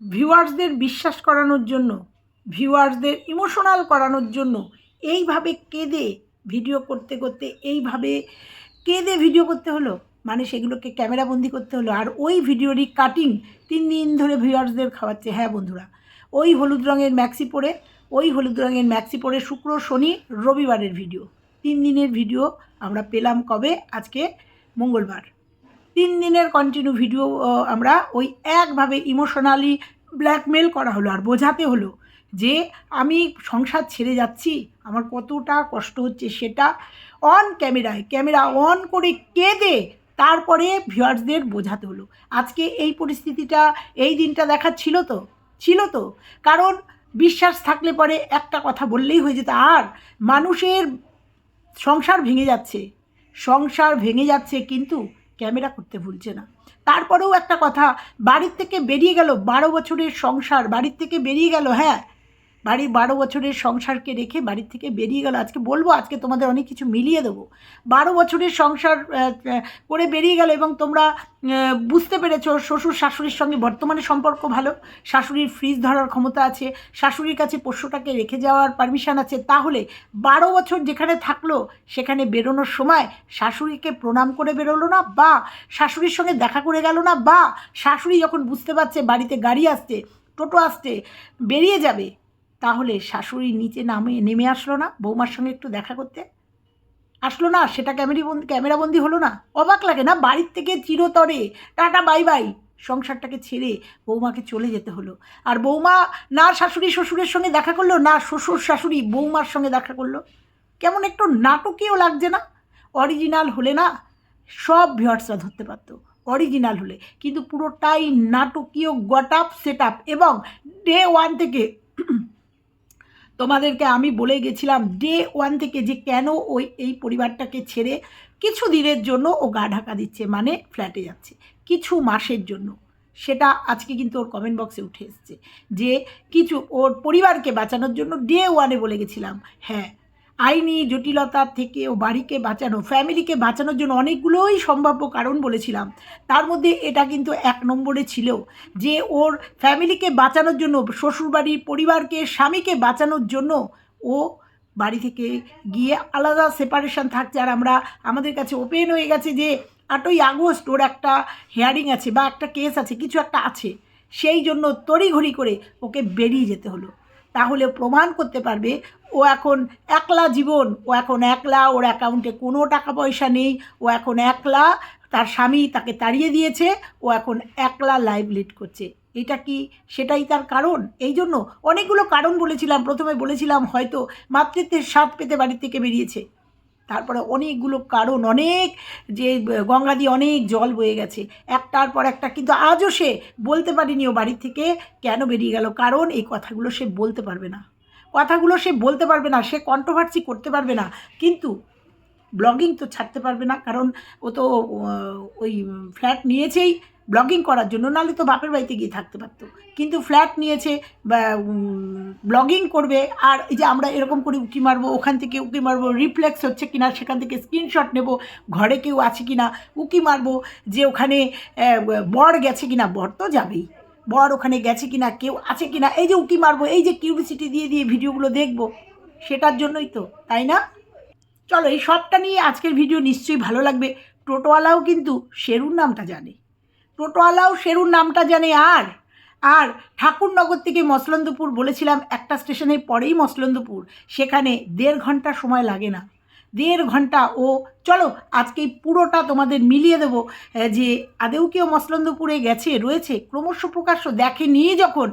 ভিউয়ার্সদের বিশ্বাস করানোর জন্য, ভিউয়ার্সদের ইমোশনাল করানোর জন্য এইভাবে কেঁদে ভিডিও করতে করতে, এইভাবে কেঁদে ভিডিও করতে হলো? মানে সেগুলোকে ক্যামেরাবন্দি করতে হলো। আর ওই ভিডিওরই কাটিং তিন দিন ধরে ভিউয়ার্সদের খাওয়াচ্ছে। হ্যাঁ বন্ধুরা, ওই হলুদ রঙের ম্যাক্সি পরে, ওই হলুদ রঙের ম্যাক্সি পরে শুক্র, শনি, রবিবারের ভিডিও তিন দিনের ভিডিও আমরা পেলাম কবে? আজকে মঙ্গলবার। তিন দিনের কন্টিনিউ ভিডিও আমরা ওই একভাবে ইমোশনালি ব্ল্যাকমেল করা হলো আর বোঝাতে হলো যে আমি সংসার ছেড়ে যাচ্ছি, আমার কতটা কষ্ট হচ্ছে সেটা অন ক্যামেরায় ক্যামেরা অন করে কেঁদে তারপরে ভিউয়ার্সদের বোঝাতে হলো। আজকে এই পরিস্থিতিটা, এই দিনটা দেখা ছিল তো ছিল তো। কারণ বিশ্বাস থাকলে পরে একটা কথা বললেই হয়ে যেত, আর মানুষের সংসার ভেঙে যাচ্ছে, সংসার ভেঙে যাচ্ছে কিন্তু ক্যামেরা করতে ভুলছে না। তারপরেও একটা কথা, বাড়ির থেকে বেরিয়ে গেল, বারো বছরের সংসার, বাড়ির থেকে বেরিয়ে গেল হ্যাঁ? বাড়ির বারো বছরের সংসারকে রেখে বাড়ির থেকে বেরিয়ে গেল। আজকে বলব, আজকে তোমাদের অনেক কিছু মিলিয়ে দেবো। বারো বছরের সংসার করে বেরিয়ে গেল এবং তোমরা বুঝতে পেরেছ শ্বশুর শাশুড়ির সঙ্গে বর্তমানে সম্পর্ক ভালো, শাশুড়ির ফ্রিজ ধরার ক্ষমতা আছে, শাশুড়ির কাছে পোষ্যটাকে রেখে যাওয়ার পারমিশন আছে। তাহলে বারো বছর যেখানে থাকল, সেখানে বেরোনোর সময় শাশুড়িকে প্রণাম করে বেরোলো না বা শাশুড়ির সঙ্গে দেখা করে গেল না বা শাশুড়ি যখন বুঝতে পারছে বাড়িতে গাড়ি আসছে, টোটো আসছে, বেরিয়ে যাবে। তাহলে শাশুড়ি নিচে নামে, নেমে আসলো না? বৌমার সঙ্গে একটু দেখা করতে? আসলো না? সেটা ক্যামেরি বন্দি ক্যামেরাবন্দি হলো না? অবাক লাগে না? বাড়ির থেকে চিরতরে। Tata, bye bye. সংসারটাকে ছেড়ে বৌমাকে চলে যেতে হলো। আর বৌমা না শাশুড়ি শ্বশুরের সঙ্গে দেখা করল, না শ্বশুর শাশুড়ি বৌমার সঙ্গে দেখা করল। কেমন একটু নাটকীয় লাগছে না? অরিজিনাল হলে না সব ভিউয়ার্সরা ধরতে পারতো। অরিজিনাল হলে। কিন্তু পুরোটাই নাটকীয় গট আপ, সেট আপ এবং ডে ওয়ান থেকে তোমাদেরকে আমি বলে গেছিলাম ডে ওয়ান থেকে যে কেন ওই, এই পরিবারটাকে ছেড়ে কিছু দিনের জন্য ও গা ঢাকা দিচ্ছে মানে ফ্ল্যাটে যাচ্ছে। কিছু মাসের জন্য। সেটা আজকে কিন্তু ওর কমেন্ট বক্সে উঠে এসছে যে কিছু ওর পরিবারকে বাঁচানোর জন্য ডে ওয়ানে বলে গেছিলাম হ্যাঁ আইনি জটিলতার থেকে ও বাড়িকে বাঁচানো, ফ্যামিলিকে বাঁচানোর জন্য অনেকগুলোই সম্ভাব্য কারণ বলেছিলাম। তার মধ্যে এটা কিন্তু এক নম্বরে ছিল যে ওর ফ্যামিলিকে বাঁচানোর জন্য, শ্বশুরবাড়ির পরিবারকে, স্বামীকে বাঁচানোর জন্য ও বাড়ি থেকে গিয়ে আলাদা সেপারেশন থাকছে। আর আমরা, আমাদের কাছে ওপেন হয়ে গেছে যে আটই আগস্ট ওর একটা হেয়ারিং আছে বা একটা কেস আছে, কিছু একটা আছে। সেই জন্য তড়িঘড়ি করে ওকে বেরিয়ে যেতে হলো। তাহলে প্রমাণ করতে পারবে ও এখন একলা জীবন, ও এখন একলা, ওর অ্যাকাউন্টে কোনো টাকা পয়সা নেই, ও এখন একলা, তার স্বামী তাকে তাড়িয়ে দিয়েছে, ও এখন একলা লাইভ লিড করছে। এটা কি সেটাই তার কারণ? এই জন্য অনেকগুলো কারণ বলেছিলাম, প্রথমে বলেছিলাম হয়তো মাতৃত্বের স্বাদ পেতে বাড়ি থেকে বেরিয়েছে। তারপরে অনেকগুলো কারণ, অনেক যে, গঙ্গা দিয়ে অনেক জল বয়ে গেছে। একটার পর একটা, কিন্তু আজও সে বলতে পারেনি ও বাড়ি থেকে কেন বেরিয়ে গেল। কারণ এই কথাগুলো সে বলতে পারবে না। কথাগুলো সে বলতে পারবে না, সে কন্ট্রোভার্সি করতে পারবে না। কিন্তু ব্লগিং তো ছাড়তে পারবে না, কারণ ও তো ওই ফ্ল্যাট নিয়েছেই। ব্লগিং করার জন্য, নাহলে তো বাপের বাড়িতে গিয়ে থাকতে পারতো। কিন্তু ফ্ল্যাট নিয়েছে ব্লগিং করবে, আর এই যে আমরা এরকম করে উঁকি মারবো, ওখান থেকে উঁকি মারবো রিফ্লেক্স হচ্ছে কিনা, সেখান থেকে স্ক্রিনশট নেব, ঘরে কেউ আছে কিনা, উঁকি মারবো, যে ওখানে বর গেছে কিনা, বর তো যাবেই। বর ওখানে গেছে কিনা, কেউ আছে কিনা, এই যে উঁকি মারবো, এই যে কিউরিসিটি দিয়ে দিয়ে ভিডিওগুলো দেখব, সেটার জন্যই তো, তাই না? চলো, এই সবটা নিয়ে আজকের ভিডিও নিশ্চয়ই ভালো লাগবে। টোটোওয়ালাও কিন্তু শেরুর নামটা জানে। টোটোওয়ালাও শেরুর নামটা জানে আর। আর ঠাকুরনগর থেকে মসলন্দপুর বলেছিলাম, একটা স্টেশনের পরেই মসলন্দপুর। সেখানে দেড় ঘণ্টা সময় লাগে না। দেড় ঘণ্টা ও চলো আজকে পুরোটা তোমাদের মিলিয়ে দেবো যে আদেও কেউ মসলন্দপুরে গেছে, রয়েছে, ক্রমশ প্রকাশ্য দেখে নিয়ে যখন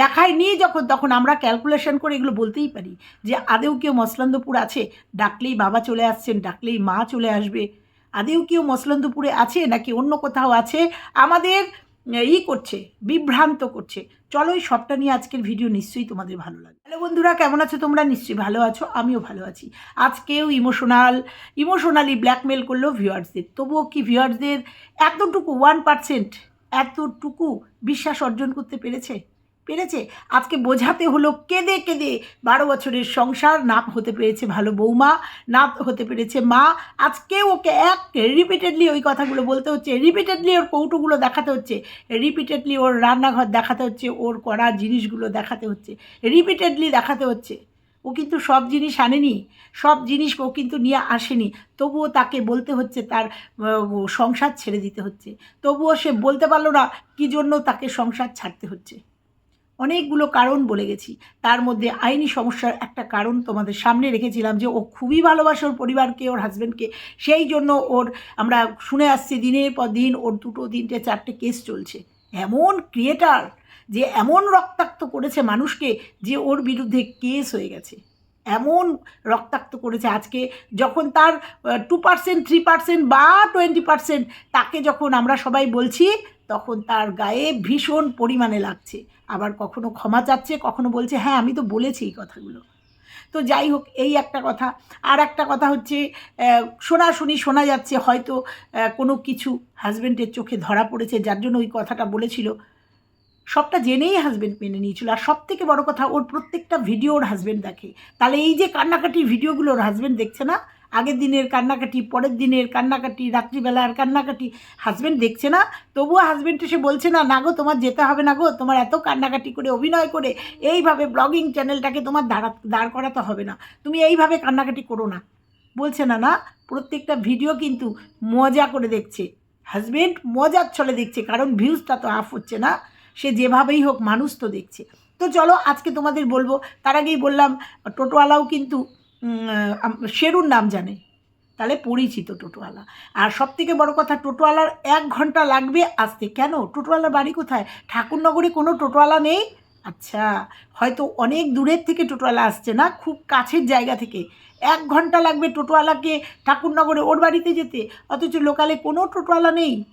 দেখায় নিয়ে যখন, তখন আমরা ক্যালকুলেশন করে এগুলো বলতেই পারি যে আদেও কেউ মসলন্দপুর আছে, ডাকলেই বাবা চলে আসছেন, ডাকলেই মা চলে আসবে। আদেও কেউ মসলন্দপুরে আছে নাকি অন্য কোথাও আছে? আমাদের, ই করছে, বিভ্রান্ত করছে। চলো এই সবটা নিয়ে আজকের ভিডিও নিশ্চয়ই তোমাদের ভালো লাগে। হ্যালো বন্ধুরা, কেমন আছো তোমরা? নিশ্চয়ই ভালো আছো, আমিও ভালো আছি। আজকেও ইমোশনাল ইমোশনালি ব্ল্যাকমেল করল ভিউয়ার্সদের তবুও কি ভিউয়ার্সদের এতটুকু ওয়ান পার্সেন্ট এতটুকু বিশ্বাস অর্জন করতে পেরেছে? পেরেছে? আজকে বোঝাতে হলো কেঁদে কেঁদে। বারো বছরের সংসার না হতে পেরেছে ভালো বৌমা না হতে পেরেছে মা। আজকে ওকে এক রিপিটেডলি ওই কথাগুলো বলতে হচ্ছে রিপিটেডলি ওর কৌটোগুলো দেখাতে হচ্ছে রিপিটেডলি ওর রান্নাঘর দেখাতে হচ্ছে, ওর করা জিনিসগুলো দেখাতে হচ্ছে রিপিটেডলি দেখাতে হচ্ছে। ও কিন্তু সব জিনিস আনেনি, সব জিনিস ও কিন্তু নিয়ে আসেনি। তবুও তাকে বলতে হচ্ছে তার সংসার ছেড়ে দিতে হচ্ছে। তবুও সে বলতে পারল না কী জন্য তাকে সংসার ছাড়তে হচ্ছে। অনেকগুলো কারণ বলে গেছি। তার মধ্যে আইনি সমস্যার একটা কারণ তোমাদের সামনে রেখেছিলাম যে, ও খুবই ভালোবাসে ওর পরিবারকে, ওর হাজব্যান্ডকে সেই জন্য ওর আমরা শুনে আসছি দিনের পর দিন ওর দুটো, তিনটে, চারটে কেস চলছে। এমন ক্রিয়েটার যে, এমন রক্তাক্ত করেছে মানুষকে যে, ওর বিরুদ্ধে কেস হয়ে গেছে। এমন রক্তাক্ত করেছে আজকে যখন তার টু পার্সেন্ট থ্রি পার্সেন্ট বা টোয়েন্টি পার্সেন্ট তাকে যখন আমরা সবাই বলছি, তখন তার গায়ে ভীষণ পরিমাণে লাগছে। আবার কখনো ক্ষমা চাচ্ছে কখনো বলছে হ্যাঁ আমি তো বলেছি এই কথাগুলো। তো যাই হোক এই একটা কথা। আর একটা কথা হচ্ছে আহ, শোনাশুনি শোনা যাচ্ছে হয়তো কোনো কিছু হাজব্যান্ডের চোখে ধরা পড়েছে যার জন্য ওই কথাটা বলেছিল। সবটা জেনেই হাজব্যান্ড মেনে নিয়েছিল। আর সব থেকে বড় কথা ওর প্রত্যেকটা ভিডিও ওর হাজব্যান্ড দেখে। তাহলে এই যে কান্নাকাটি ভিডিওগুলো ওর হাজব্যান্ড দেখছে না আগের দিনের কান্নাকাটি, পরের দিনের কান্নাকাটি, রাত্রিবেলার কান্নাকাটি। হাজব্যান্ড দেখছে না, তবুও হাজব্যান্ড এসে বলছে, না না গো, তোমার যেতে হবে না গো, তোমার এত কান্নাকাটি করে, অভিনয় করে, এইভাবে ব্লগিং চ্যানেলটাকে তোমার দাঁড়া, দাঁড় করাতে হবে না। তুমি এইভাবে কান্নাকাটি করো না। বলছে, না না, প্রত্যেকটা ভিডিও কিন্তু মজা করে দেখছে। হাজব্যান্ড মজার ছলে দেখছে, কারণ ভিউজটা তো আফ হচ্ছে না। সে যেভাবেই হোক মানুষ তো দেখছে। তো চলো, আজকে তোমাদের বলব। তার আগেই বললাম, টোটোওয়ালাও কিন্তু শেরুর নাম জানে। তাহলে পরিচিত টোটোওয়ালা। আর সব থেকে বড় কথা, টোটোওয়ালার এক ঘণ্টা লাগবে আসতে। কেন? টোটোওয়ালার বাড়ি কোথায়? ঠাকুরনগরে কোনো টোটোওয়ালা নেই? আচ্ছা হয়তো অনেক দূরের থেকে টোটোওয়ালা আসছে না? খুব কাছের জায়গা থেকে। এক ঘণ্টা লাগবে টোটোওয়ালাকে ঠাকুরনগরে ওর বাড়িতে যেতে। অথচ লোকালে কোনো টোটোওয়ালা নেই।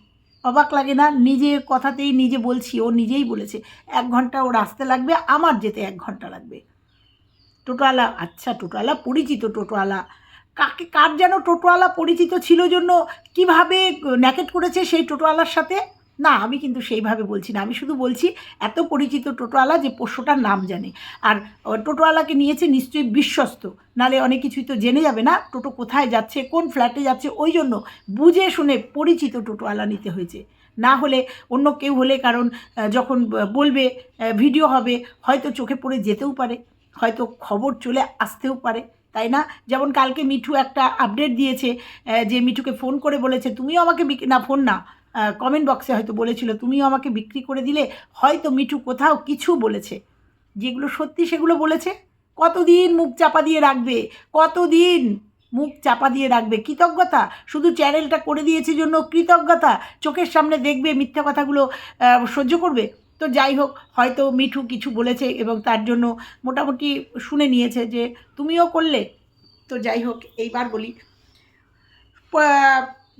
অবাক লাগে না? নিজে কথাতেই নিজে বলছি, ও নিজেই বলেছে, এক ঘণ্টা ওর আসতে লাগবে, আমার যেতে এক ঘণ্টা লাগবে। টোটোওয়ালা আচ্ছা টোটোওয়ালা পরিচিত, টোটোওয়ালা। কাকে, কার যেন টোটোওয়ালা পরিচিত ছিল জন্য কীভাবে ন্যাকেট করেছে সেই টোটোওয়ালার সাথে? না, আমি কিন্তু সেইভাবে বলছি না। আমি শুধু বলছি, এত পরিচিত টোটোওয়ালা যে পোষ্যটার নাম জানে। আর ও টোটোওয়ালাকে নিয়েছে নিশ্চয়ই বিশ্বস্ত। নালে অনেক কিছুই তো জেনে যাবে না, টোটো কোথায় যাচ্ছে, কোন ফ্ল্যাটে যাচ্ছে, ওই জন্য বুঝে শুনে পরিচিত টোটোওয়ালা নিতে হয়েছে। না হলে অন্য কেউ হলে কারণ যখন বলবে ভিডিও হবে, হয়তো চোখে পড়ে যেতেও পারে। হয়তো খবর চলে আসতেও পারে, তাই না? যেমন কালকে মিঠু একটা আপডেট দিয়েছে যে মিঠুকে ফোন করে বলেছে, তুমিও আমাকে না ফোন না কমেন্ট বক্সে হয়তো বলেছিল, তুমিও আমাকে বিক্রি করে দিলে হয়তো মিঠু কোথাও কিছু বলেছে। যেগুলো সত্যি সেগুলো বলেছে? কতদিন মুখ চাপা দিয়ে রাখবে? কতদিন মুখ চাপা দিয়ে রাখবে? কৃতজ্ঞতা, শুধু চ্যানেলটা করে দিয়েছে জন্য কৃতজ্ঞতা, চোখের সামনে দেখবে মিথ্যা কথাগুলো সহ্য করবে? তো যাই হোক, হয়তো মিঠু কিছু বলেছে এবং তার জন্য মোটামুটি শুনে নিয়েছে যে তুমিও করলে। তো যাই হোক, এইবার বলি।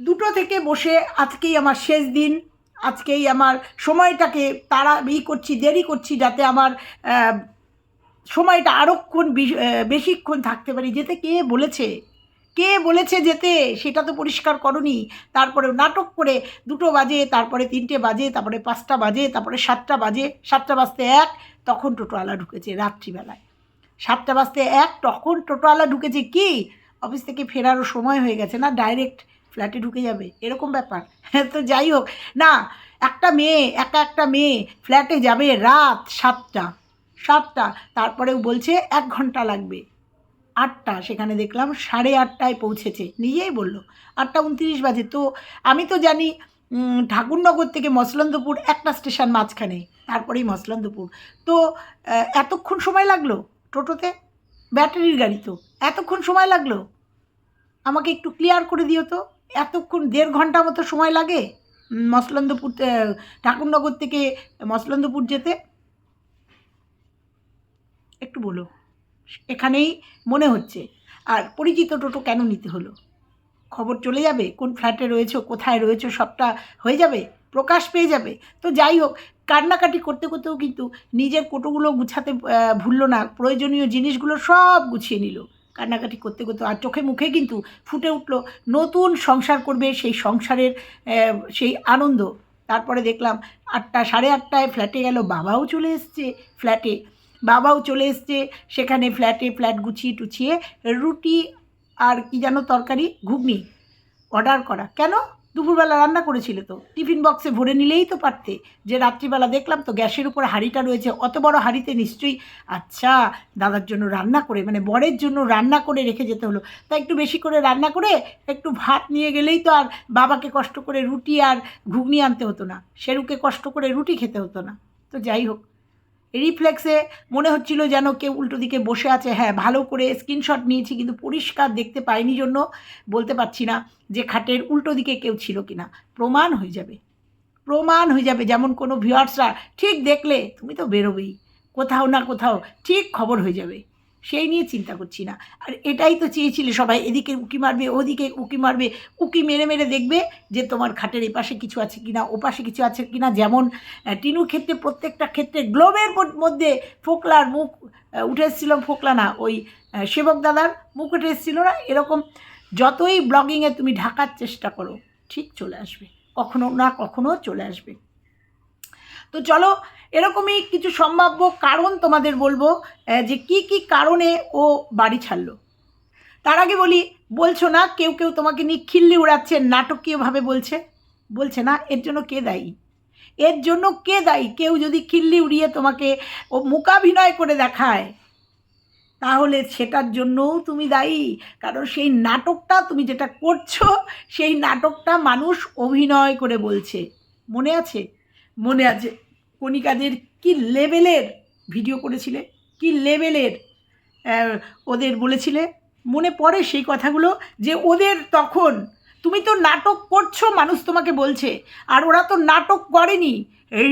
দুটো থেকে বসে আজকেই আমার শেষ দিন। আজকেই আমার সময়টাকে তারা ই করছি, দেরি করছি যাতে আমার সময়টা আরোক্ষণ বেশিক্ষণ থাকতে পারি। যেতে কে বলেছে? কে বলেছে যেতে? সেটা তো পরিষ্কার করনি। তারপরে নাটক করে দুটো বাজে, তারপরে তিনটে বাজে, তারপরে পাঁচটা বাজে, তারপরে সাতটা বাজে, সাতটা বাজতে এক, তখন টোটোওয়ালা ঢুকেছে রাত্রিবেলায়। সাতটা বাজতে এক, তখন টোটোওয়ালা ঢুকেছে কি? অফিস থেকে ফেরারও সময় হয়ে গেছে না, ডাইরেক্ট ফ্ল্যাটে ঢুকে যাবে। এরকম ব্যাপার। তো যাই হোক, না, একটা মেয়ে, একা একটা মেয়ে ফ্ল্যাটে যাবে রাত সাতটা সাতটা, তারপরেও বলছে এক ঘণ্টা লাগবে। আটটা, সেখানে দেখলাম সাড়ে আটটায় পৌঁছেছে। নিজেই বলল, আটটা উনত্রিশ বাজে। তো আমি তো জানি ঠাকুরনগর থেকে মসলন্দপুর একটা স্টেশন মাঝখানে তারপরেই মসলন্দপুর। তো এতক্ষণ সময় লাগল টোটোতে? ব্যাটারির গাড়ি তো। এতক্ষণ সময় লাগল? আমাকে একটু ক্লিয়ার করে দিও তো। এতক্ষণ দেড় ঘণ্টা মতো সময় লাগে মসলন্দপুর ঠাকুরনগর থেকে মসলন্দপুর যেতে? একটু বলো। এখানেই মনে হচ্ছে। আর পরিচিত টোটো কেন নিতে হলো? খবর চলে যাবে? কোন ফ্ল্যাটে রয়েছো? কোথায় রয়েছো? সবটা হয়ে যাবে? প্রকাশ পেয়ে যাবে? তো যাই হোক, কান্নাকাটি করতে করতেও কিন্তু নিজের কোটোগুলো গুছাতে ভুললো না। প্রয়োজনীয় জিনিসগুলো সব গুছিয়ে নিল। কান্নাকাটি করতে করতে আর চোখে মুখে কিন্তু ফুটে উঠল নতুন সংসার করবে সেই সংসারের সেই আনন্দ। তারপরে দেখলাম আটটা সাড়ে আটটায় ফ্ল্যাটে গেল, বাবাও চলে এসছে ফ্ল্যাটে। বাবাও চলে এসছে। সেখানে ফ্ল্যাটে ফ্ল্যাট গুছিয়ে টুছিয়ে রুটি আর কি যেন তরকারি, ঘুগনি অর্ডার করা। কেন? দুপুরবেলা রান্না করেছিল তো। টিফিন বক্সে ভরে নিলেই তো পারতে। যে রাত্রিবেলা দেখলাম তো গ্যাসের উপর হাঁড়িটা রয়েছে, অত বড় হাঁড়িতে নিশ্চয়ই। আচ্ছা দাদার জন্য রান্না করে মানে বরের জন্য রান্না করে রেখে যেতে হলো। তা একটু বেশি করে রান্না করে একটু ভাত নিয়ে গেলেই তো আর বাবাকে কষ্ট করে রুটি আর ঘুগনি আনতে হতো না। শেরুকে কষ্ট করে রুটি খেতে হতো না। তো যাই হোক রিফ্লেক্সে মনে হচ্ছিল যেন কেউ উল্টো দিকে বসে আছে। হ্যাঁ ভালো করে স্ক্রিনশট নিয়েছি কিন্তু পরিষ্কার দেখতে পাইনি জন্য বলতে পারছি না যে খাটের উল্টো দিকে কেউ ছিল কি না প্রমাণ হয়ে যাবে। প্রমাণ হয়ে যাবে যেমন কোনো ভিউয়ার্সরা ঠিক দেখলে, তুমি তো বেরোবেই। কোথাও না কোথাও ঠিক খবর হয়ে যাবে। সেই নিয়ে চিন্তা করছি না। আর এটাই তো চেয়েছিলে সবাই, এদিকে উকি মারবে, ওদিকে উকি মারবে। উকি মেরে মেরে দেখবে যে তোমার খাটের এপাশে কিছু আছে কিনা, ওপাশে কিছু আছে কি না যেমন টিনুর ক্ষেত্রে প্রত্যেকটা ক্ষেত্রে গ্লোবের মধ্যে ফোকলার মুখ উঠে এসেছিল ফোকলা না, ওই সেবক দাদার মুখ উঠে এসেছিল না। এরকম যতই ব্লগিংয়ে তুমি ঢাকার চেষ্টা করো, ঠিক চলে আসবে। কখনো না কখনো চলে আসবে। তো চলো, এরকমই কিছু সম্ভাব্য কারণ তোমাদের বলব যে কি কি কারণে ও বাড়ি ছাড়লো। তার আগে বলি, বলছো না, কেউ কেউ তোমাকে নিয়ে খিল্লি উড়াচ্ছে, নাটকীয়ভাবে বলছে। বলছে না, এর জন্য কে দায়ী? এর জন্য কে দায়ী? কেউ যদি খিল্লি উড়িয়ে তোমাকে ও মুখাভিনয় করে দেখায়, তাহলে সেটার জন্যও তুমি দায়ী। কারণ সেই নাটকটা তুমি যেটা করছ, সেই নাটকটা মানুষ অভিনয় করে বলছে। মনে আছে? মনে আছে? কণিকাদের কি লেভেলের ভিডিও করেছিলে? কি লেভেলের ওদের বলেছিলে? মনে পড়ে সেই কথাগুলো যে ওদের তখন, তুমি তো নাটক করছ, মানুষ তোমাকে বলছে, আর ওরা তো নাটক করেনি।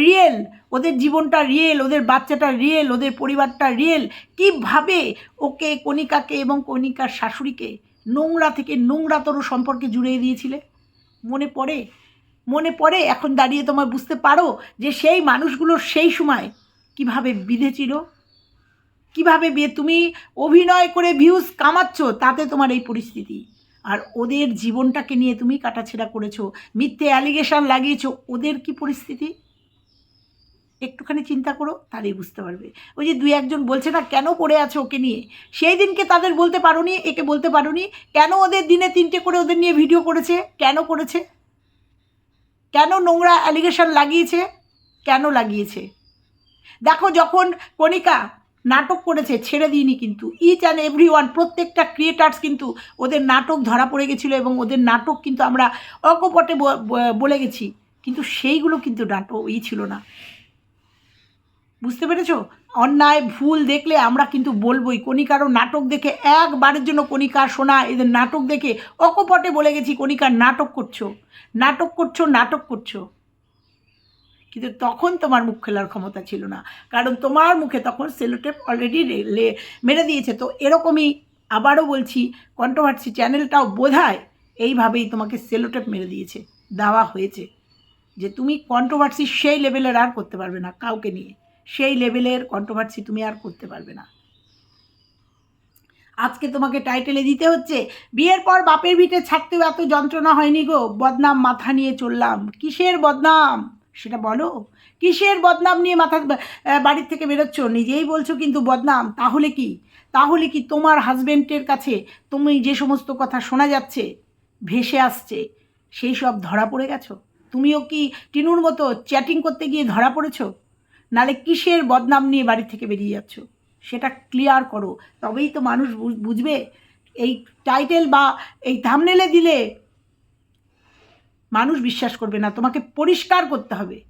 রিয়েল, ওদের জীবনটা রিয়েল, ওদের বাচ্চাটা রিয়েল, ওদের পরিবারটা রিয়েল। কীভাবে ওকে, কণিকাকে এবং কণিকার শাশুড়িকে নোংরা থেকে নোংরাতর সম্পর্কে জুড়িয়ে দিয়েছিলে? মনে পড়ে? মনে পড়ে, এখন দাঁড়িয়ে তোমার বুঝতে পারো যে সেই মানুষগুলো সেই সময় কীভাবে বিঁধেছিল? কীভাবে তুমি অভিনয় করে ভিউজ কামাচ্ছ, তাতে তোমার এই পরিস্থিতি। আর ওদের জীবনটাকে নিয়ে তুমি কাটাছেড়া করেছ, মিথ্যে অ্যালিগেশন লাগিয়েছো, ওদের কি পরিস্থিতি? একটুখানি চিন্তা করো, তাহলেই বুঝতে পারবে। ওই যে দুই একজন বলছে না, কেন পড়ে আছে ওকে নিয়ে? সেই দিনকে তাদের বলতে পারোনি, একে বলতে পারোনি। কেন ওদের দিনে তিনটে করে ওদের নিয়ে ভিডিও করেছে? কেন করেছে? কেন নোংরা অ্যালিগেশন লাগিয়েছে? কেন লাগিয়েছে? দেখো যখন কণিকা নাটক করেছে, ছেড়ে দিইনি কিন্তু ইচ অ্যান্ড এভরি ওয়ান প্রত্যেকটা ক্রিয়েটার্স কিন্তু ওদের নাটক ধরা পড়ে গেছিল এবং ওদের নাটক কিন্তু আমরা অকপটে বলে গেছি। কিন্তু সেইগুলো কিন্তু নাটক ই ছিল না। বুঝতে পেরেছ? অন্যায়, ভুল দেখলে আমরা কিন্তু বলবোই। কণিকারও নাটক দেখে একবারের জন্য কণিকার শোনা এদের নাটক দেখে অকপটে বলে গেছি কণিকার নাটক করছ। নাটক করছ নাটক করছ। কিন্তু তখন তোমার মুখ খোলার ক্ষমতা ছিল না। কারণ তোমার মুখে তখন সেলোটেপ অলরেডি মেরে দিয়েছে। তো এরকমই আবারও বলছি কন্ট্রোভার্সি চ্যানেলটাও বোধহয় এইভাবেই তোমাকে সেলোটেপ মেরে দিয়েছে, দেওয়া হয়েছে। যে তুমি কন্ট্রোভার্সি সেই লেভেলের আর করতে পারবে না কাউকে নিয়ে। সেই লেভেলের কন্ট্রোভার্সি তুমি আর করতে পারবে না। আজকে তোমাকে টাইটেলে দিতে হচ্ছে, বিয়ের পর বাপের ভিটে ছাড়তেও এত যন্ত্রণা হয়নি গো, বদনাম মাথা নিয়ে চললাম। কিসের বদনাম? সেটা বলো। কিসের বদনাম নিয়ে মাথা বাড়ির থেকে বেরোচ্ছ? নিজেই বলছো কিন্তু বদনাম, তাহলে কি? তাহলে কি তোমার হাজবেন্ডের কাছে তুমি যে সমস্ত কথা শোনা যাচ্ছে, ভেসে আসছে, সেই সব ধরা পড়ে গেছো? তুমিও কি টিনুর মতো চ্যাটিং করতে গিয়ে ধরা পড়েছো? নালে কিসের বদনাম নিয়ে বাড়ি থেকে বেরিয়ে যাচ্ছ? সেটা ক্লিয়ার করো। তবেই তো মানুষ বুঝ- বুঝবে। এই টাইটেল বা এই থামনেলে দিলে মানুষ বিশ্বাস করবে না। তোমাকে পরিষ্কার করতে হবে।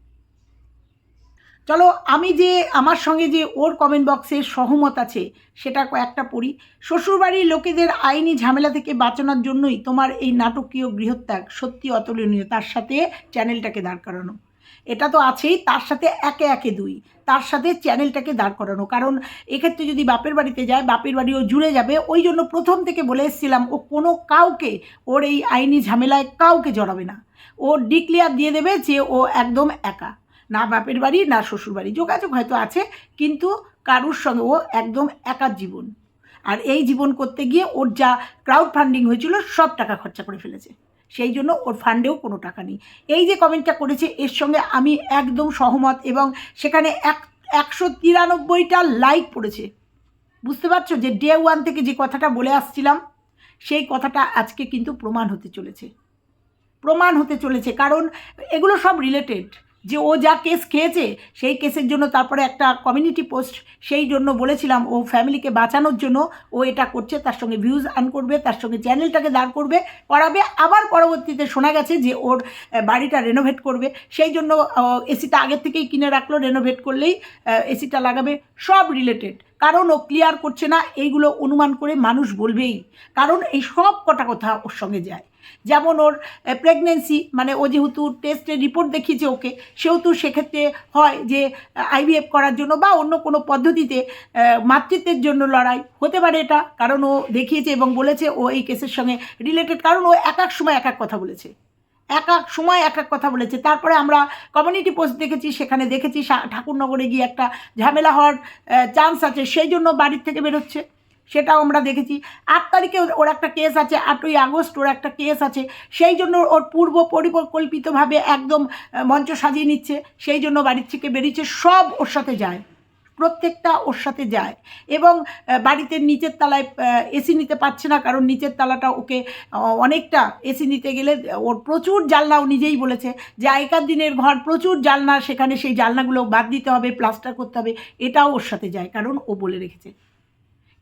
চলো, আমি যে, আমার সঙ্গে যে ওর কমেন্ট বক্সে সহমত আছে, সেটা কয়েকটা পড়ি। শ্বশুরবাড়ির লোকেদের আইনি ঝামেলা থেকে বাঁচানোর জন্যই তোমার এই নাটকীয় গৃহত্যাগ সত্যি অতুলনীয়। তার সাথে চ্যানেলটাকে দাঁড় করানো। এটা তো আছেই, তার সাথে একে একে দুই। তার সাথে চ্যানেলটাকে দাঁড় করানো। কারণ এক্ষেত্রে যদি বাপের বাড়িতে যায়, বাপের বাড়িও জুড়ে যাবে। ওই জন্য প্রথম থেকে বলে এসেছিলাম, ও কোনো কাউকে, ওর এই আইনি ঝামেলায় কাউকে জড়াবে না। ও ডিক্লিয়ার দিয়ে দেবে যে ও একদম একা। না বাপের বাড়ি, না শ্বশুর বাড়ি। যোগাযোগ হয়তো আছে, কিন্তু কারুর সঙ্গে ও একদম একার জীবন। আর এই জীবন করতে গিয়ে ওর যা ক্রাউড ফান্ডিং হয়েছিল, সব টাকা খরচা করে ফেলেছে। সেই জন্য ওর ফান্ডেও কোনো টাকা নেই। এই যে কমেন্টটা করেছে, এর সঙ্গে আমি একদম সহমত এবং সেখানে এক, একশো তিরানব্বইটা লাইক পড়েছে। বুঝতে পারছ? যে ডে ওয়ান থেকে যে কথাটা বলে আসছিলাম, সেই কথাটা আজকে কিন্তু প্রমাণ হতে চলেছে। প্রমাণ হতে চলেছে। কারণ এগুলো সব রিলেটেড যে ও যা কেস খেয়েছে, সেই কেসের জন্য তারপরে একটা কমিউনিটি পোস্ট সেই জন্য বলেছিলাম, ও ফ্যামিলিকে বাঁচানোর জন্য ও এটা করছে, তার সঙ্গে ভিউজ আর্ন করবে, তার সঙ্গে চ্যানেলটাকে দাঁড় করবে, করাবে, আবার পরবর্তীতে শোনা গেছে যে ওর বাড়িটা রেনোভেট করবে। সেই জন্য এসিটা আগের থেকেই কিনে রাখল রেনোভেট করলেই এসিটা লাগাবে, সব রিলেটেড কারণ ও ক্লিয়ার করছে না, এইগুলো অনুমান করে মানুষ বলবেই। কারণ এই সব কটা কথা ওর সঙ্গে যায়। যেমন ওর প্রেগনেন্সি মানে ও যেহেতু টেস্টের রিপোর্ট দেখিয়েছে ওকে, সেহেতু সেক্ষেত্রে হয় যে আইভিএফ করার জন্য বা অন্য কোনো পদ্ধতিতে মাতৃত্বের জন্য লড়াই হতে পারে এটা। কারণ ও দেখিয়েছে এবং বলেছে ও এই কেসের সঙ্গে রিলেটেড কারণ ও এক এক সময় এক এক কথা বলেছে। এক এক সময় এক এক কথা বলেছে। তারপরে আমরা কমিউনিটি পোস্ট দেখেছি, সেখানে দেখেছি ঠাকুরনগরে গিয়ে একটা ঝামেলা হওয়ার চান্স আছে, সেই জন্য বাড়ির থেকে বেরোচ্ছে। সেটাও আমরা দেখেছি। আট তারিখে ওর একটা কেস আছে, আটই আগস্ট ওর একটা কেস আছে। সেই জন্য ওর পূর্ব পরিকল্পিতভাবে একদম মঞ্চ সাজিয়ে নিচ্ছে। সেই জন্য বাড়ির থেকে বেরিয়েছে, সব ওর সাথে যায়। প্রত্যেকটা ওর সাথে যায়। এবং বাড়িতে নিচের তলায় এসি নিতে পারছে না, কারণ নিচের তলাটা ওকে অনেকটা এসি নিতে গেলে ওর প্রচুর জানলা ও নিজেই বলেছে যে, আগেকার দিনের ঘর প্রচুর জানলা, সেখানে সেই জানলাগুলো বাদ দিতে হবে প্লাস্টার করতে হবে, এটাও ওর সাথে যায়, কারণ ও বলে রেখেছে।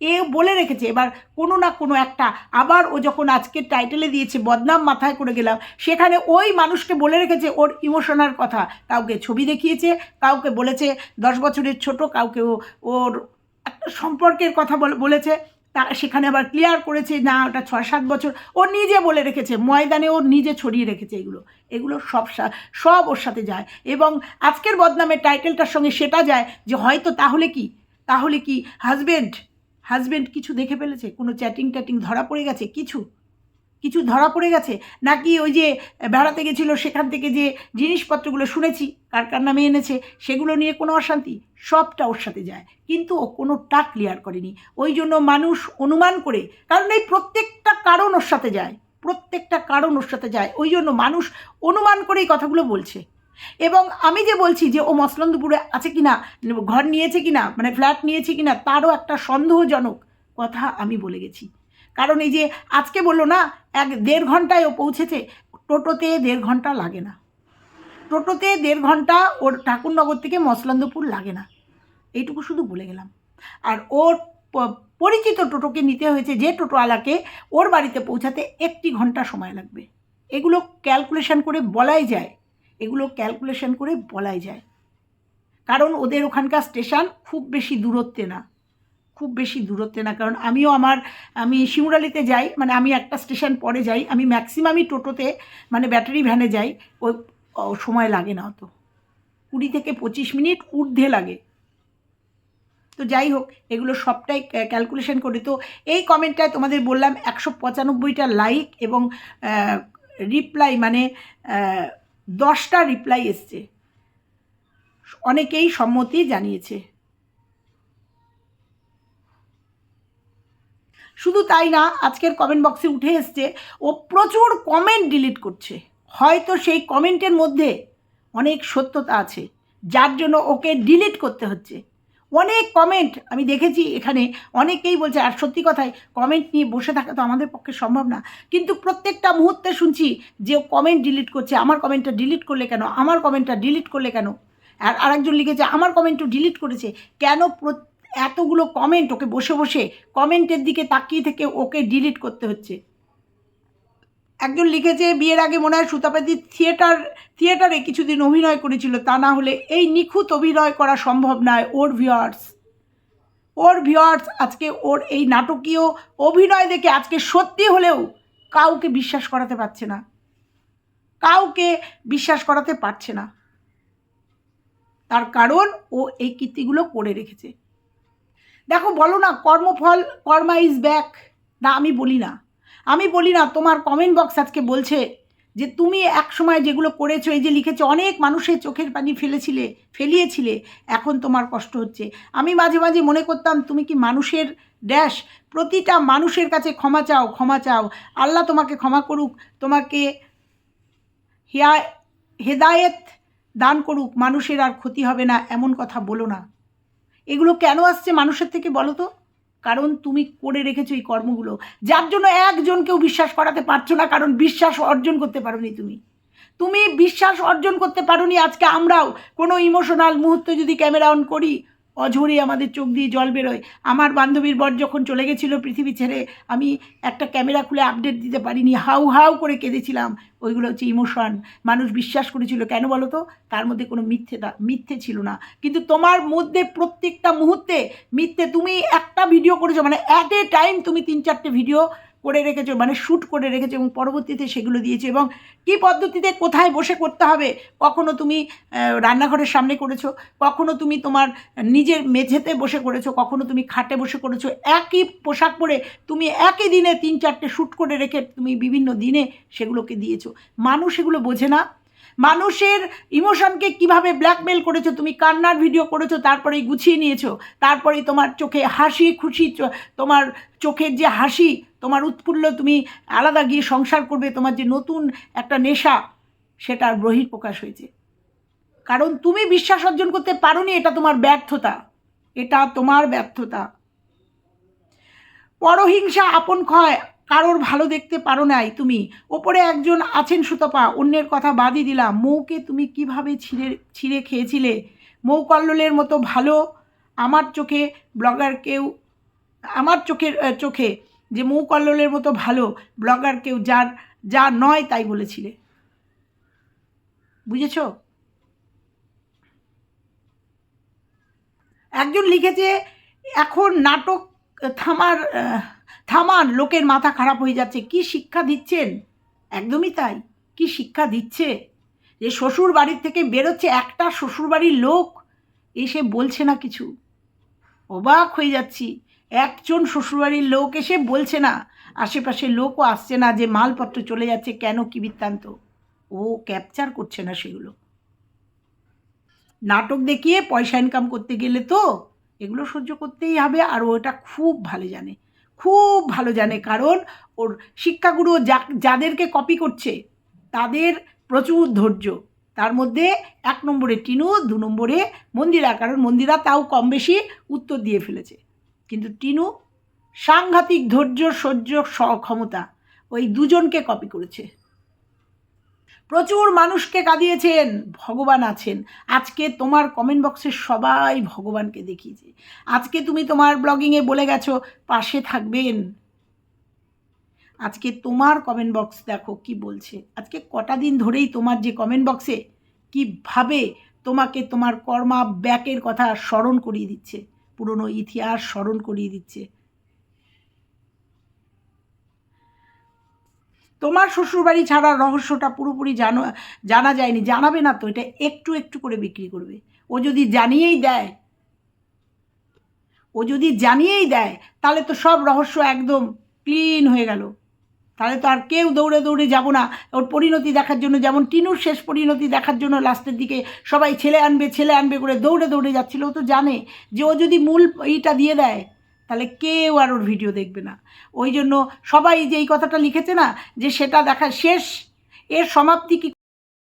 এ বলে রেখেছে। এবার কোনো না কোনো একটা আবার ও যখন আজকের টাইটেলে দিয়েছে, বদনাম মাথায় করে গেলাম, সেখানে ওই মানুষকে বলে রেখেছে ওর ইমোশনাল কথা। কাউকে ছবি দেখিয়েছে, কাউকে বলেছে, দশ বছরের ছোট, কাউকে ওর একটা সম্পর্কের কথা বলে- বলেছে। তা সেখানে আবার ক্লিয়ার করেছে, না, ওটা ছয় সাত বছর। ও নিজে বলে রেখেছে, ময়দানে ও নিজে ছড়িয়ে রেখেছে এগুলো। এগুলো সব সব ওর সাথে যায়। এবং আজকের বদনামের টাইটেলটার সঙ্গে সেটা যায় যে হয়তো তাহলে কি? তাহলে কি? হাজবেন্ড হাজবেন্ড কিছু দেখে ফেলেছে? কোনো চ্যাটিং ট্যাটিং ধরা পড়ে গেছে? কিছু? কিছু ধরা পড়ে গেছে? নাকি ওই যে বেড়াতে গেছিল, সেখান থেকে যে জিনিসপত্রগুলো শুনেছি, কার কার নামে এনেছে, সেগুলো নিয়ে কোনো অশান্তি? সবটা ওর সাথে যায়। কিন্তু ও কোনোটা ক্লিয়ার করেনি। ওই জন্য মানুষ অনুমান করে, কারণ এই প্রত্যেকটা কারণ ওর সাথে যায়। প্রত্যেকটা কারণ ওর সাথে যায়। ওই জন্য মানুষ অনুমান করে এই কথাগুলো বলছে। এবং আমি যে বলছি যে ও মসলন্দপুরে আছে কি না ঘর নিয়েছে কি না মানে ফ্ল্যাট নিয়েছে কি না তারও একটা সন্দেহজনক কথা আমি বলে গেছি। কারণ এই যে আজকে বলল না, এক দেড় ঘন্টায় ও পৌঁছেছে, টোটোতে দেড় ঘণ্টা লাগে না। টোটোতে দেড় ঘণ্টা ওর ঠাকুরনগর থেকে মসলন্দপুর লাগে না। এইটুকু শুধু বলে গেলাম। আর ওর পরিচিত টোটোকে নিতে হয়েছে যে টোটোওয়ালাকে ওর বাড়িতে পৌঁছাতে একটি ঘণ্টা সময় লাগবে। এগুলো ক্যালকুলেশন করে বলাই যায় এগুলো ক্যালকুলেশন করে বলাই যায়। কারণ ওদের ওখানকার স্টেশন খুব বেশি দূরত্বে না। খুব বেশি দূরত্বে না, কারণ আমিও আমার, আমি শিমুরালিতে যাই মানে আমি একটা স্টেশন পরে যাই, আমি ম্যাক্সিমামই টোটোতে মানে ব্যাটারি ভ্যানে যাই ওই সময় লাগে না অত। কুড়ি থেকে পঁচিশ মিনিট ঊর্ধ্বে লাগে। তো যাই হোক, এগুলো সবটাই ক্যালকুলেশন করে। তো এই কমেন্টটায় তোমাদের বললাম একশো পঁচানব্বইটা লাইক এবং রিপ্লাই মানে দশটা রিপ্লাই এসছে। অনেকেই সম্মতি জানিয়েছে। শুধু তাই না, আজকের কমেন্ট বক্সে উঠে এসছে, ও প্রচুর কমেন্ট ডিলিট করছে। হয়তো সেই কমেন্টের মধ্যে অনেক সত্যতা আছে, যার জন্য ওকে ডিলিট করতে হচ্ছে। অনেক কমেন্ট আমি দেখেছি এখানে। অনেকেই বলছে, আর সত্যি কথাই কমেন্ট নিয়ে বসে থাকা তো আমাদের পক্ষে সম্ভব না। কিন্তু প্রত্যেকটা মুহূর্তে শুনছি যে কমেন্ট ডিলিট করছে, আমার কমেন্টটা ডিলিট করলে কেন? আমার কমেন্টটা ডিলিট করলে কেন? আর আরেকজন লিখেছে, আমার কমেন্টও ডিলিট করেছে। কেন এতগুলো কমেন্ট ওকে বসে বসে কমেন্টের দিকে তাকিয়ে থেকে ওকে ডিলিট করতে হচ্ছে? একজন লিখেছে, বিয়ের আগে মনে হয় সুতাপাতি থিয়েটার, থিয়েটারে কিছুদিন অভিনয় করেছিল, তা না হলে এই নিখুঁত অভিনয় করা সম্ভব নয়, ওর ভিওয়ার্স ওর ভিওয়ার্স আজকে ওর এই নাটকীয় অভিনয় দেখে আজকে সত্যি হলেও কাউকে বিশ্বাস করাতে পারছে না। কাউকে বিশ্বাস করাতে পারছে না। তার কারণ ও এই কীর্তিগুলো করে রেখেছে। দেখো বলো না, কর্মফল, কর্মা ইজ ব্যাক না, আমি বলি না। আমি বলি না, তোমার কমেন্ট বক্স আজকে বলছে যে তুমি এক সময় যেগুলো করেছ, এই যে লিখেছো, অনেক মানুষের চোখের পানি ফেলেছিলে, ফেলিয়েছিলে, এখন তোমার কষ্ট হচ্ছে। আমি মাঝে মাঝে মনে করতাম, তুমি কি মানুষের ড্যাশ প্রতিটা মানুষের কাছে ক্ষমা চাও ক্ষমা চাও। আল্লাহ তোমাকে ক্ষমা করুক, তোমাকে হিয়া, হেদায়েত দান করুক, মানুষের আর ক্ষতি হবে না, এমন কথা বলো না। এগুলো কেন আসছে মানুষের থেকে বলো তো? কারণ তুমি করে রেখেছো এই কর্মগুলো। যার জন্য একজনকেও বিশ্বাস করাতে পারছ না, কারণ বিশ্বাস অর্জন করতে পারোনি তুমি। তুমি বিশ্বাস অর্জন করতে পারোনি, আজকে আমরাও কোনো ইমোশনাল মুহূর্তে যদি ক্যামেরা অন করি অঝরে আমাদের চোখ দিয়ে জল বেরোয়। আমার বান্ধবীর বর যখন চলে গেছিল পৃথিবী ছেড়ে, আমি একটা ক্যামেরা খুলে আপডেট দিতে পারিনি। হাউ হাউ করে কেঁদেছিলাম। ওইগুলো হচ্ছে ইমোশন মানুষ বিশ্বাস করেছিল, কেন বলো তো? তার মধ্যে কোনো মিথ্যে মিথ্যে ছিল না। কিন্তু তোমার মধ্যে প্রত্যেকটা মুহূর্তে মিথ্যে তুমি একটা ভিডিও করেছ মানে অ্যাট এ টাইম তুমি তিন, চারটে ভিডিও করে রেখেছে মানে শ্যুট করে রেখেছে এবং পরবর্তীতে সেগুলো দিয়েছে এবং কী পদ্ধতিতে কোথায় বসে করতে হবে? কখনো তুমি রান্নাঘরের সামনে করেছ, কখনো তুমি তোমার নিজের মেঝেতে বসে করেছ, কখনো তুমি খাটে বসে করেছ, একই পোশাক পরে তুমি একই দিনে তিন চারটে শ্যুট করে রেখে তুমি বিভিন্ন দিনে সেগুলোকে দিয়েছ। মানুষ এগুলো বোঝে না। মানুষের ইমোশনকে কীভাবে ব্ল্যাকমেল করেছ, তুমি কান্নার ভিডিও করেছ, তারপরেই গুছিয়ে নিয়েছো, তারপরেই তোমার চোখে হাসি, খুশি তোমার চোখের যে হাসি, তোমার উৎফুল্ল, তুমি আলাদা গিয়ে সংসার করবে, তোমার যে নতুন একটা নেশা সেটার বহিঃপ্রকাশ হয়েছে। কারণ তুমি বিশ্বাস অর্জন করতে পারোনি, এটা তোমার ব্যর্থতা। এটা তোমার ব্যর্থতা। পরহিংসা আপন ক্ষয় কারোর ভালো দেখতে পারো নাই তুমি। ওপরে একজন আছেন সুতপা, অন্যের কথা বাদই দিলাম। মৌকে তুমি কীভাবে ছিঁড়ে ছিঁড়ে খেয়েছিলে? মৌ কল্লোলের মতো ভালো আমার চোখে ব্লগার কেউ, আমার চোখের চোখে যে মৌ কল্লোলের মতো ভালো ব্লগার কেউ যার, যা নয় তাই বলেছিলে। বুঝেছ? একজন লিখেছে, এখন নাটক থামার থামান, লোকের মাথা খারাপ হয়ে যাচ্ছে। কি শিক্ষা দিচ্ছেন? একদমই তাই। কি শিক্ষা দিচ্ছে? যে শ্বশুর বাড়ির থেকে বেরোচ্ছে একটা শ্বশুর বাড়ির লোক এসে বলছে না কিছু। অবাক হয়ে যাচ্ছি। একজন শ্বশুরবাড়ির লোক এসে বলছে না। আশেপাশে লোকও আসছে না যে মালপত্র চলে যাচ্ছে কেন কি বৃত্তান্ত। ও ক্যাপচার করছে না সেগুলো। নাটক দেখিয়ে পয়সা ইনকাম করতে গেলে তো এগুলো সহ্য করতেই হবে, আর ও এটা খুব ভালো জানে। খুব ভালো জানে, কারণ ওর শিক্ষাগুরু যা, যাদেরকে কপি করছে, তাদের প্রচুর ধৈর্য। তার মধ্যে এক নম্বরে টিনু, দু নম্বরে মন্দিরা, কারণ মন্দিরা তাও কম বেশি উত্তর দিয়ে ফেলেছে। কিন্তু টিনু সাংঘাতিক ধৈর্য, সহ্য, সক্ষমতা ক্ষমতা ওই দুজনকে কপি করেছে। প্রচুর মানুষকে কাঁদিয়েছেন, ভগবান আছেন। আজকে তোমার কমেন্ট বক্সে সবাই ভগবানকে দেখিয়েছে। আজকে তুমি তোমার ব্লগিংয়ে বলে গেছো, পাশে থাকবেন। আজকে তোমার কমেন্ট বক্স দেখো কি বলছে। আজকে কটা দিন ধরেই তোমার যে কমেন্ট বক্সে কীভাবে তোমাকে তোমার কর্মা ব্যাকের কথা স্মরণ করিয়ে দিচ্ছে, পুরনো ইতিহাস স্মরণ করিয়ে দিচ্ছে। তোমার শ্বশুরবাড়ি ছাড়া রহস্যটা পুরোপুরি জানো, জানা যায়নি, জানাবে না তো, এটা একটু একটু করে বিক্রি করবে। ও যদি জানিয়েই দেয়, ও যদি জানিয়েই দেয়, তাহলে তো সব রহস্য একদম ক্লিন হয়ে গেল। তাহলে তো আর কেউ দৌড়ে দৌড়ে যাব না। ওর পরিণতি দেখার জন্য, যেমন টিনুর শেষ পরিণতি দেখার জন্য লাস্টের দিকে সবাই ছেলে আনবে ছেলে আনবে করে দৌড়ে দৌড়ে যাচ্ছিল, ও তো জানে যে ও যদি মূল এইটা দিয়ে দেয় তাহলে কেউ আর ওর ভিডিও দেখবে না। ওই জন্য সবাই যে এই কথাটা লিখেছে না, যে সেটা দেখা শেষ, এর সমাপ্তি কি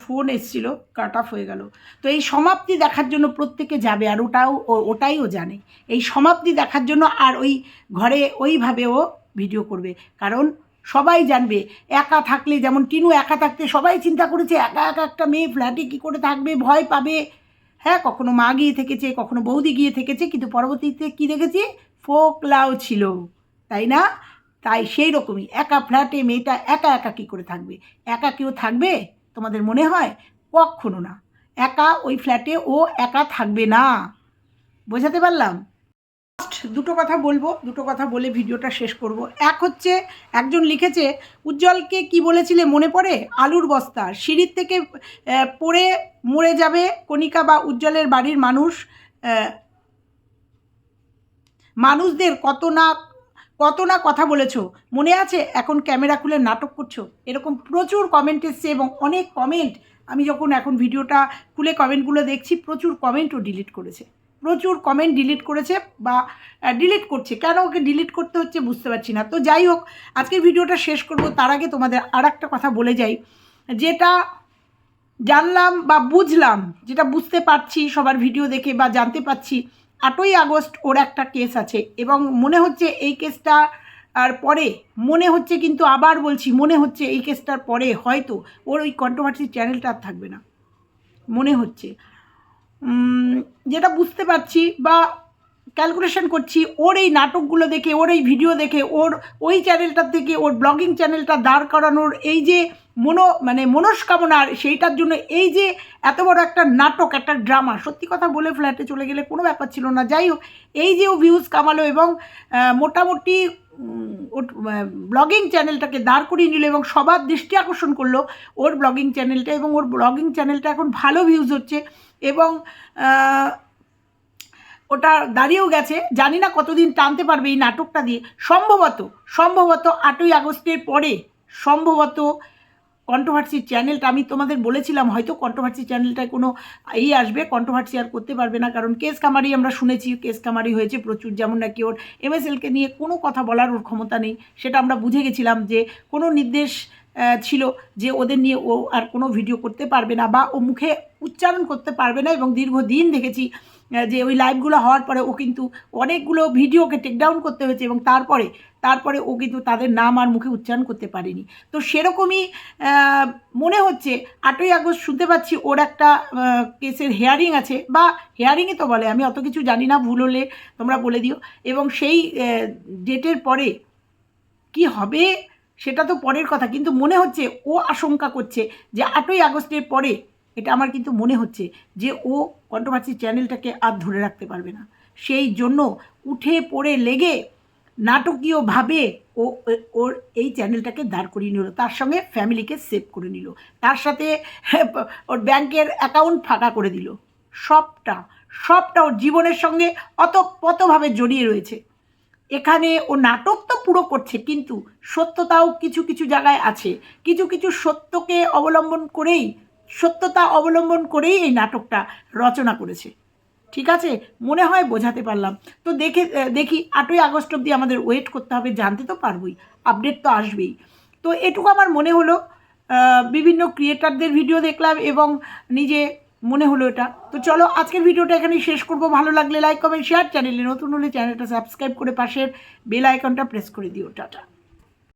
ফোন এসছিল কাট অফ হয়ে গেল। তো এই সমাপ্তি দেখার জন্য প্রত্যেকে যাবে, আর ওটাও ওটাই ও জানে। এই সমাপ্তি দেখার জন্য আর ওই ঘরে ওইভাবে ও ভিডিও করবে। কারণ সবাই জানবে, একা থাকলে যেমন টিনু একা থাকতে সবাই চিন্তা করেছে, একা একা একটা মেয়ে ফ্ল্যাটে কী করে থাকবে, ভয় পাবে। হ্যাঁ কখনো মা গিয়ে থেকেছে, কখনো বৌদি গিয়ে থেকেছে, কিন্তু পরবর্তীতে কী দেখেছি? ফোকলাও ছিল, তাই না? তাই সেই রকমই, একা ফ্ল্যাটে মেয়েটা একা একা কী করে থাকবে? একা কেউ থাকবে? তোমাদের মনে হয়? কখনো না। একা ওই ফ্ল্যাটে ও একা থাকবে না। বোঝাতে পারলাম? Last দুটো কথা বলব, দুটো কথা বলে ভিডিওটা শেষ করব। এক হচ্ছে, একজন লিখেছে, উজ্জ্বলকে কি বলেছিলে মনে পড়ে? আলুর বস্তা। সিঁড়ির থেকে পড়ে মরে যাবে কণিকা বা উজ্জ্বলের বাড়ির মানুষ। মানুষদের কত না কত না কথা বলেছ? মনে আছে এখন ক্যামেরা খুলে নাটক করছ? এরকম প্রচুর কমেন্ট এসছে এবং অনেক কমেন্ট আমি যখন এখন ভিডিওটা খুলে কমেন্টগুলো দেখছি, প্রচুর কমেন্টও ডিলিট করেছে। প্রচুর কমেন্ট ডিলিট করেছে বা ডিলিট করছে। কেন ওকে ডিলিট করতে হচ্ছে বুঝতে পারছি না। তো যাই হোক, আজকের ভিডিওটা শেষ করব। তার আগে তোমাদের আর একটা কথা বলে যাই। যেটা জানলাম বা বুঝলাম, যেটা বুঝতে পারছি সবার ভিডিও দেখে বা জানতে পারছি আটই আগস্ট ওর একটা কেস আছে এবং মনে হচ্ছে এই কেসটা আর পরে, মনে হচ্ছে কিন্তু আবার বলছি, মনে হচ্ছে এই কেসটার পরে হয়তো ওর ওই কন্ট্রোভার্সি চ্যানেলটা আর থাকবে না। মনে হচ্ছে। যেটা বুঝতে পারছি বা ক্যালকুলেশন করছি, ওর এই নাটকগুলো দেখে, ওর এই ভিডিও দেখে, ওর ওই চ্যানেলটার থেকে, ওর ব্লগিং চ্যানেলটা দাঁড় করানোর এই যে মনো মানে মনস্কামনার সেইটার জন্য এই যে এত বড় একটা নাটক, একটা ড্রামা, সত্যি কথা বলে ফ্ল্যাটে চলে গেলে কোনো ব্যাপার ছিল না। যাই হোক, এই যে ও ভিউজ কামালো এবং মোটামুটি ব্লগিং চ্যানেলটাকে দাঁড় করিয়ে নিল এবং সবার দৃষ্টি আকর্ষণ করল ওর ব্লগিং চ্যানেলটা এবং ওর ব্লগিং চ্যানেলটা এখন ভালো ভিউজ হচ্ছে এবং ওটা দাঁড়িয়েও গেছে। জানি না কতদিন টানতে পারবে এই নাটকটা দিয়ে। সম্ভবত সম্ভবত আটই আগস্টের পরে, সম্ভবত কন্ট্রোভার্সি চ্যানেলটা আমি তোমাদের বলেছিলাম, হয়তো কন্ট্রোভার্সি চ্যানেলটায় কোনো এই আসবে কন্ট্রোভার্সি আর করতে পারবে না, কারণ কেস কামারি আমরা শুনেছি কেস কামারি হয়েছে প্রচুর, যেমন নাকি ওর এমএসএলকে নিয়ে কোনো কথা বলার ওর ক্ষমতা নেই, সেটা আমরা বুঝে গেছিলাম যে কোনো নির্দেশ ছিল যে ওদের নিয়ে ও আর কোনো ভিডিও করতে পারবে না, বা ও মুখে উচ্চারণ করতে পারবে না এবং দীর্ঘদিন দেখেছি যে ওই লাইভগুলো হওয়ার পরে ও কিন্তু অনেকগুলো ভিডিওকে টেকডাউন করতে হয়েছে এবং তারপরে তারপরে ও কিন্তু তাদের নাম আর মুখে উচ্চারণ করতে পারেনি। তো সেরকমই মনে হচ্ছে আটই আগস্ট শুনতে পাচ্ছি ওর একটা কেসের হেয়ারিং আছে বা হেয়ারিংই তো বলে, আমি অত কিছু জানি না, ভুল হলে তোমরা বলে দিও। এবং সেই ডেটের পরে কি হবে সেটা তো পরের কথা, কিন্তু মনে হচ্ছে ও আশঙ্কা করছে যে আটই আগস্টের পরে এটা আমার কিন্তু মনে হচ্ছে যে ও কন্ট্রোভার্সি চ্যানেলটাকে আর ধরে রাখতে পারবে না। সেই জন্য উঠে পড়ে লেগে নাটকীয়ভাবে ও, ওর এই চ্যানেলটাকে দাঁড় করিয়ে নিল। তার সঙ্গে ফ্যামিলিকে সেভ করে নিল। তার সাথে ওর ব্যাংকের অ্যাকাউন্ট ফাঁকা করে দিল। সবটা সবটা ওর জীবনের সঙ্গে অতপ্রতভাবে জড়িয়ে রয়েছে। এখানে ও নাটক তো পুরো করছে, কিন্তু সত্যতাও কিছু কিছু জায়গায় আছে। কিছু কিছু সত্যকে অবলম্বন করেই সত্যতা অবলম্বন করেই এই নাটকটা রচনা করেছে। ঠিক আছে? মনে হয় বোঝাতে পারলাম। তো দেখে, দেখি আটই আগস্ট অবধি আমাদের ওয়েট করতে হবে, জানতে তো পারবই আপডেট তো আসবেই। তো এটুকু আমার মনে হলো বিভিন্ন ক্রিয়েটারদের ভিডিও দেখলাম এবং নিজে মনে হলো এটা। তো চলো আজকের ভিডিওটা এখানেই শেষ করব। ভালো লাগলে লাইক কমেন্ট শেয়ার চ্যানেলে নতুন হলে চ্যানেলটা সাবস্ক্রাইব করে পাশের বেল আইকনটা প্রেস করে দিও। টাটা।